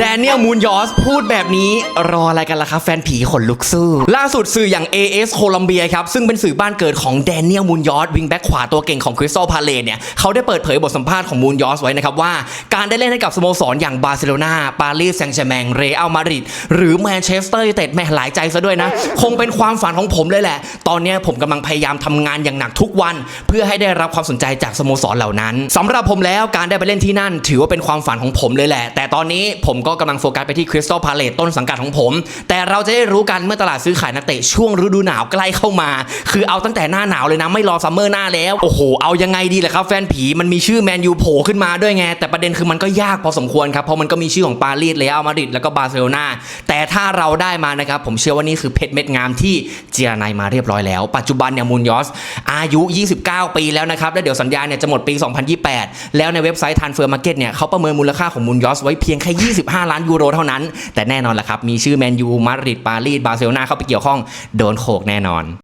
แดเนียลมูนยอสพูดแบบนี้รออะไรกันล่ะครับ แฟนผีขนลุกสู้ ล่าสุดสื่ออย่าง AS โคลัมเบียครับ ซึ่งเป็นสื่อบ้านเกิดของแดเนียลมูนยอสวิงแบ็กขวาตัวเก่งของคริสตัลพาเลตเนี่ยเขาได้เปิดเผยบทสัมภาษณ์ของมูนยอสไว้นะครับว่า การได้เล่นให้กับสโมสรอย่างบาร์เซโลนาปารีสแซงต์แชร์แมงเรอัลมาดริดหรือแมนเชสเตอร์ยูไนเต็ดแม่หลายใจซะด้วยนะ คงเป็นความฝันของผมเลยแหละ ตอนนี้ผมกำลังพยายามทำงานอย่างหนักทุกวัน เพื่อให้ได้รับความสนใจจากสโมสรเหล่านั้นสำหรับผมแล้วการได้ไปเล่นที่นั่น ถือว่าเป็นความฝันของผมเลยแหละ แต่ตอนนี้ผมก็กำลังโฟกัสไปที่คริสตัลพาเลตต้นสังกัดของผม แต่เราจะได้รู้กันเมื่อตลาดซื้อขายนักเตะช่วงฤดูหนาวใกล้เข้ามา คือเอาตั้งแต่หน้าหนาวเลยนะไม่รอซัมเมอร์หน้าแล้วโอ้โหเอายังไงดีล่ะครับแฟนผีมันมีชื่อแมนยูโผล่ขึ้นมาด้วยไง แต่ประเด็นคือมันก็ยากพอสมควรครับเพราะมันก็มีชื่อของปารีสเรอัลมาดริดแล้วก็บาร์เซโลนาแต่ถ้าเราได้มานะครับผมเชื่อว่านี่คือเพชรเม็ดงามที่เจียนายมาเรียบร้อยแล้ว ปัจจุบันเนี่ยมูนยอสอายุ 29 ปีแล้วนะครับแล้วเดี๋ยวสัญญาเนี่ยจะหมดปี 2028 แล้วในเว็บไซต์ทันเฟอร์มาร์เก็ตเนี่ยเขาประเมินมูลค่าของมูนยอสไว้เพียงแค่ 25ล้านยูโรเท่านั้น แต่แน่นอนล่ะครับ มีชื่อแมนยู มาดริด ปารีส บาร์เซโลนาเข้าไปเกี่ยวข้อง โดนโขกแน่นอน